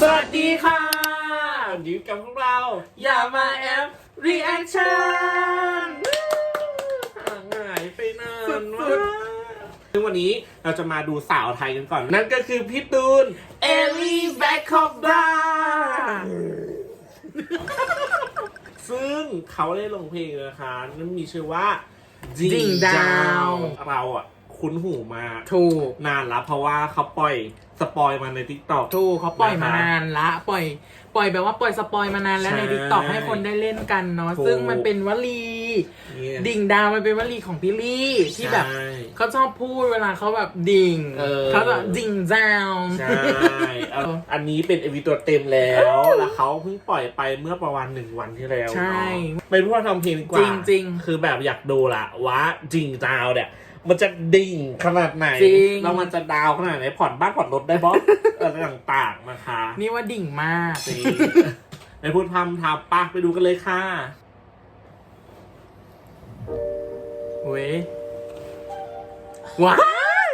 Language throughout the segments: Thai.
สวัสดีค่ะอยู่กับพวกเรา อย่ามาแอป reaction ห่างหายไปนานมากซึ่งวันนี้เราจะมาดูสาวไทยกันก่อน นั่นก็คือพี่ตูน เอลี่แบ็คคอบราซึ่งเขาได้ลงเพลงนะคะนั่นมีชื่อว่า Ding Down เราอะ คุ้นหูมาถูกนานแล้วเพราะว่าเขาปล่อยสปอยมาใน t ิ k t o k ถูกเขาปล่อยนะคะมานานละปล่อย ปล่อยแบบว่าปล่อยสปอยมานานแล้วในใช่ทิกตอกให้คนได้เล่นกันเนาะถูกซึ่งมันเป็นวลีเนี่ยดิ่งดาวมันเป็นวลีของพี่ลี่ที่แบบใช่เขาชอบพูดเวลาเขาแบบดิ่งเออเขาจะดิ่งดาวใช่เอาอันนี้เป็นเอวีตัวเต็มแล้วแล้วเขาเพิ่งปล่อยไปเมื่อประมาณหนึ่งวันที่แล้วใช่เนาะไปพูดว่าทำเพลงดีกว่าจริงๆ คือแบบอยากดูละว่าจริงดาวเนี่ย มันจะดิ่งขนาดไหนจริง แล้วมันจะดาวขนาดไหนผ่อนบ้านผ่อนรถได้บ๊อบอะไรต่างๆนะคะนี่ว่าดิ่งมากจริงไปพูดพำทำปะไปดูกันเลยค่ะเว้ยว้าย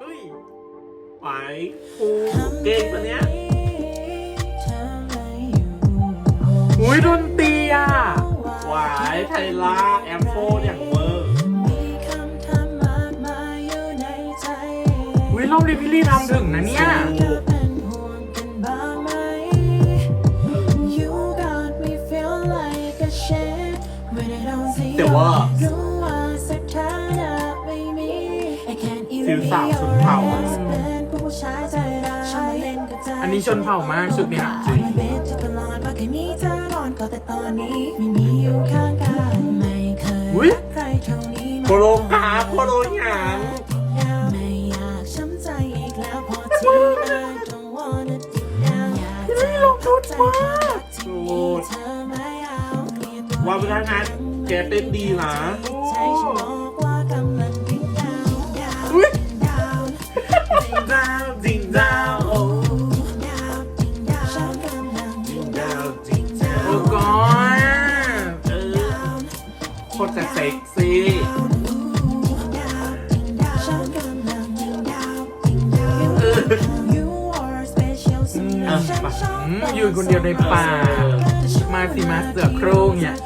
เฮ้ยไหวภูเก่งปะเนี้ยอุ้ย แอมโฟอย่างเวอร์อุ้ยรอบนี้พี่ลี่ทำถึงนะเนี่ยแต่ว่าฟิลสาวชนเผ่าอะอันนี้ชนเผ่ามากชุดเนี้ย อุ๊ยโคโลหาโคโลหยางไม่อยากช้ำใจอีกแล้วพอที่ I don't wanna deep down อยากจะลงทุนมากที่มีเธอไม่เอาเกลียดตัวว่าได้นะแกเต้นดีนะอกว่ากำลังดิ้าวดาวอุ๊ยดาวดิ อบอืมยืนคนเดียวในป่า มาสิมาเสือโครงเนี่ย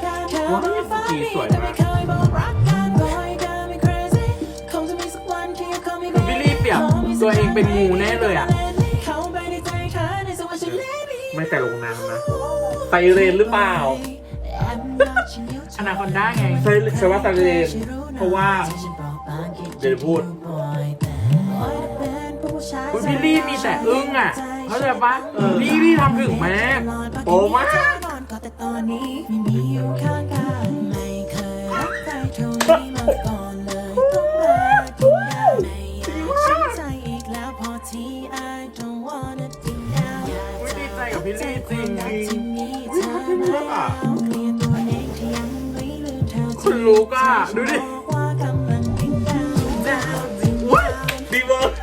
ว้าวสีสวยมากพี่ลี่เปรียบตัวเองเป็นงูแน่เลยอะ ไม่แต่ลงน้ำนะไซเรนหรือเปล่าอนาคอนด้าไงไซเรนใช่ว่าไซเรนเพราะว่า เดี๋ยวพูดอุ๊ยพี่ลี่มีแต่อึ้งอะ เข้าใจปะพี่ลี่ทำถึงมากโอ้มากแต่ตอนนี้ไม่มีอยู่ข้างกันไม่เคยรักใครเท่านี้มาก่อนเลยต้องมาทิ้งดาวไม่อยากช้ำใจอีกแล้วพอที่ I don't wanna ทิ้งดาวอยากอุ๊ยจะดีใจกับพี่ลี่จริงรักที่มีเธอแล้วเกลียดตัวเองที่ยังไม่ลืมเธอคุณลูกอะ ดูดิบอกว่ากำลังทิ้งดาวดาวทิ้งอุ้ยดีเวอร์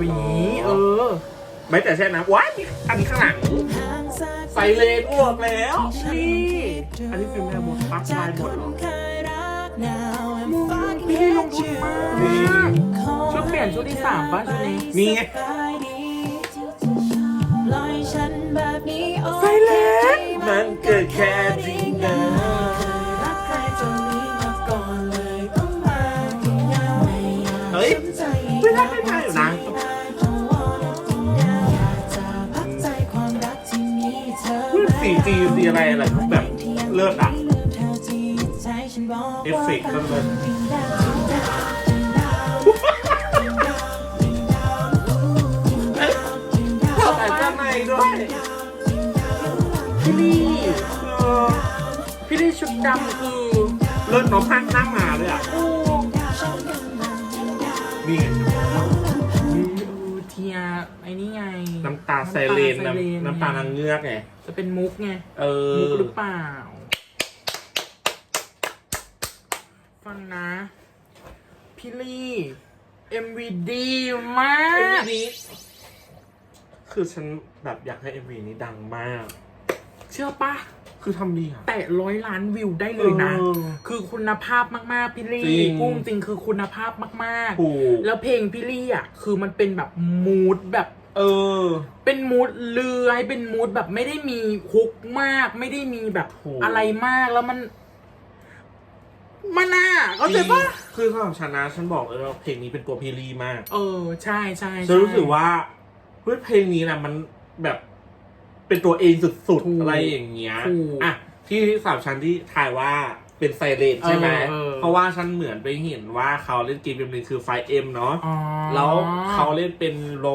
วี เออ ไม่แต่ใช่นะว้ายมีอันนี้ข้างหลังห่างแสนไซเรนอ้วกแล้วนี่อันนี้คือแม่บดปักจาลากยคหมดนเหรอเคยรัก now I'm fucking พี่ลงทุนมากนี่ชุดเปลี่ยนชุดที่สามป่ะชุดนี้นี่ไงปล่อยฉันแบบนี้โอไซเลนมันเกิดแค่จริงน จีสีอะไรอะไรแบบเลิศอะลืมเธอที่ใจฉันบอกเอฟเฟกต์ก็เลิศทิ้งดาวทิ้งดาวทิ้งดาวทิ้งดาวทิ้งดาวทิ้งดาวทิ้งดาวใส่เสื้อในด้วยพี่ลี่เออพี่ลี่ชุดดำคือเลิศเน้องพักนั่งมาเลยอะ โอ้ ดูเทียไอ้นี่ไงน้ำตาไซเรนน้ำตาไซเรนน้ำน้ำตานางเงือกไง จะเป็นมุกไงเอมุกอ หรือเปล่า ฟังนะ พี่ลี่ MV ดีมาเอ็มกวีนี้คือฉันแบบอยากให้เอ็มวีนี้ดังมาก เชื่อปะ คือทำดีอะ แต่ร้อยล้านวิวได้เลยนะ เออคือคุณภาพมากๆพี่ลี่จริงพุ่งจริงคือคุณภาพมากถูกๆ แล้วเพลงพี่ลี่อะคือมันเป็นแบบมูดแบบ เออ เป็นมูดเลือยเป็นมูดแบบไม่ได้มีฮุกมาก ไม่ได้มีแบบโห อะไรมากแล้วมัน มันน่ะเข้าใจปะคือสำหรับฉันนะฉันบอกเลยว่าเพลงนี้เป็นตัวพีรีมาก เออ ใช่ใช่ฉันรู้สึกใช่ว่าเฮ้ยเพลงนี้นะมันแบบ เป็นตัวเองสุดถูกๆอะไรอย่างเงี้ยถูกอะที่สามชั้นที่ทายว่าเป็นไซเรนใช่ไหมเออเออ เพราะว่าฉันเหมือนไปเห็นว่าเขาเล่นเกมเกมหนึงคือไฟเอ็มเนาะอ๋อแล้วเขาเล่นเป็นโร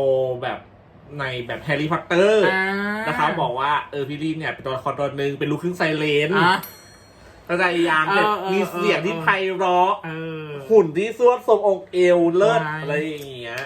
แบบในแบบแฮร์รี่พอตเตอร์อ่านะคะบอกว่าเออพี่ลีเนี่ยเป็นตัวละครตัวหนึ่งเป็นลูกครึ่งไซเรนอะเข้าใจยังเออแบบเออมีเสียงที่เออ ไพเราะ เออ หุ่นที่สวดทรงอกเอวเลิศใช่ อะไรอย่างเงี้ย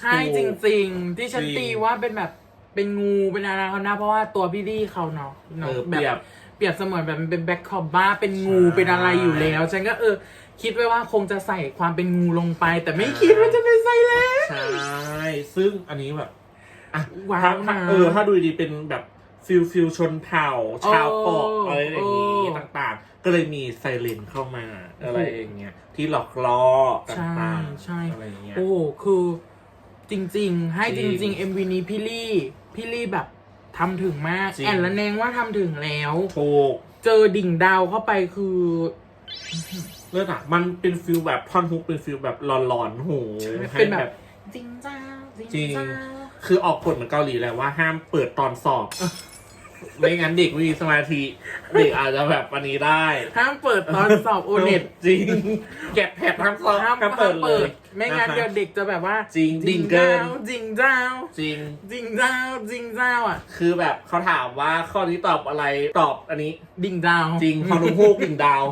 ใช่จริง ๆ ที่ฉันจริง ตีว่าเป็นแบบ เป็นงูเป็นอะไรเขานะเพราะว่าตัวพี่ลี่เขาเนาะเอเนาะอแบเปรียบบเปรียบเสมือนแบบมันเป็นแบ็คคอบ้าเป็นงูใช่ เป็นอะไรอยู่แล้ว ฉันก็เออ คิดไว้ว่าคงจะใส่ความเป็นงูลงไป แต่ไม่คิดว่าจะเป็นไซเลน ใช่ ซึ่งอันนี้แบบอะว้าวถ้าถ้านะเออ ถ้าดูดีๆเป็นแบบฟิลฟิลชนเผ่า ชาวเกาะเออออะไรอย่างงี้เออต่างๆ ก็เลยมีไซเรนเข้ามา อะไรอย่างเงี้ยที่หลอกล่อต่างๆใช่อะไรอย่างเงี้ย โอ้โหคือจริง ๆ ให้จจริงริงๆ MV นี้พี่ลี่ พี่ลี่แบบทำถึงมาก จริง แอนละแนงว่าทำถึงแล้ว ถูกเจอดิ่งดาวเข้าไปคือ เลิศอะ มันเป็นฟิลแบบท่อนฮุกเป็นฟิลแบบหลอนๆหูเป็นแบบให้จริงจ้าจจริริงงจ้า คือออกกฎเหมือนเกาหลีแหละว่าห้ามเปิดตอนสอบ ไม่งั้นเด็กไม่มีสมาธิ เด็กอาจจะแบบวันนี้ได้ห้ามเปิดตอนสอบโอเน็ตจริงเก็บแผดทั้งสอบห้ามก็เปิดเลย ไม่งั้นเดี๋ยวเด็กจะแบบว่า จริงดิ่งเกินจริงเจ้า จริง จริงเจ้า จริงเจ้าอะ คือแบบเขาถามว่าข้อนี้ตอบอะไรตอบอันนี้ ดิ่งเจ้าจริงพอนุฮูกดิ่งดาว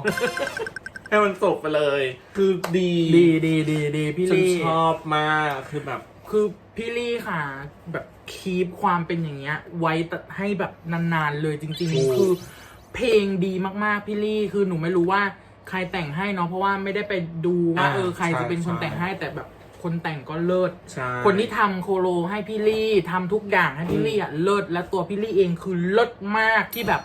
ให้มันจบไปเลย คือดี ดีดีดีดีพี่ฉันลี่ชอบมากคือแบบ คือพี่ลี่ค่ะ แบบคีปความเป็นอย่างเงี้ย ไว้แต่ให้แบบนานๆเลยจริงถูกๆคือ เพลงดีมากๆพี่ลี่คือหนูไม่รู้ว่าใครแต่งให้เนาะเพราะว่าไม่ได้ไปดูว่า อ่าเออใครจะเป็นคนใช่ แต่งให้แต่แบบคนแต่งก็เลิศ ใช่ คนที่ทำโคโลให้พี่ลี่ทำทุกอย่างให้พี่ลี่อะเลิศและตัวพี่ลี่เองคือเลิศมากที่แบบ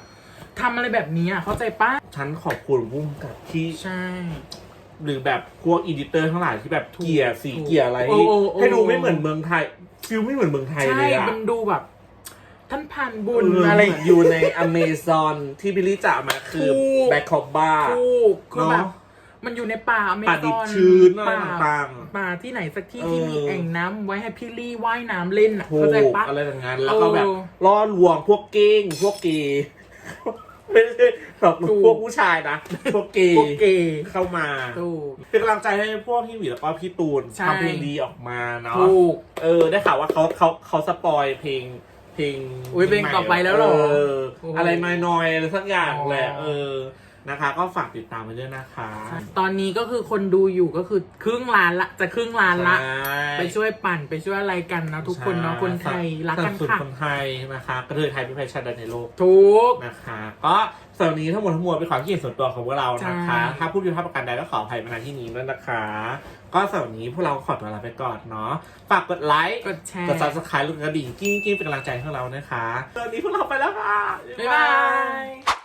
ทำอะไรแบบนี้อะเข้าใจปะฉันขอบคุณบุ้มกับที่ ใช่ หรือแบบพวกอีดิเตอร์ทั้งหลายที่แบบเกียร์สีถูกเกียร์อะไรโอ้โอ้โอ้ ให้ดูไม่เหมือนเมืองไทยฟิลไม่เหมือนเมืองไทยใช่ เลยอะมันดูแบบ ท่านผ่านบุญเอออะไรเหมือนอยู่ในอเมซอนที่บิลลี่จ่ามาคือถูก แบ็คคอบบ้า ถูกคือแบบ เนอะมันอยู่ในป่าอเมป่าดิซบอนชื้นอะไรป่าต่างๆป่าที่ไหนสักที่เออที่มีแอ่งน้ำไว้ให้พี่ลี่ว่ายน้ำเล่นอะถูเข้าใจกปะ อะไรอย่างนั้นแล้วก็แบบเออ ล่อลวงพวกเก้งพวกเกย์ ไม่ใช่แบบถูก พวกผู้ชายนะพวกเกย์พวกเกย์เข้ามาถูก เป็นกำลังใจให้พวกพี่หวีแล้วก็พี่ตูนใช่ ทำเพลงดีออกมาเนาะถูก เออ ได้ข่าวว่าเขาเขาเขาสปอยเพลงเพลงอุ๊ยเพลงต่อไปแล้วเหรอเออโอ้โหอะไรไม่น้อยอะไรสักอย่างแหละอ๋อเออ นะคะ ก็ฝากติดตามไปด้วยนะคะตอนนี้ก็คือคนดูอยู่ก็คือครึ่งล้านละจะครึ่งล้านละ ใช่ไปช่วยปั่นไปช่วยอะไรกันนะทุกคนเนาะคนไทยรักกันสบสค่ะคนไทยนะคะกระเทยไทยเป็นแฟชั่นในโลกถูกนะคะ ก็สำหรับวันนี้ทั้งหมดทั้งมวลเป็นความคิดเห็นส่วนตัวของพวกเรานะคะ ใช่ ถ้าพูดผิดพลาดประการใดก็ขออภัยมาณที่นี้ด้วยนะคะ ก็สำหรับวันนี้พวกเราขอตัวลาไปก่อนเนาะ ฝากกดไลค์ กดแชร์ กด subscribe ลูกกระดิ่งกิ้งกิ้งเป็นกำลังใจให้พวกเรานะคะตอนนี้พวกเราไปแล้วค่ะ บ๊ายบาย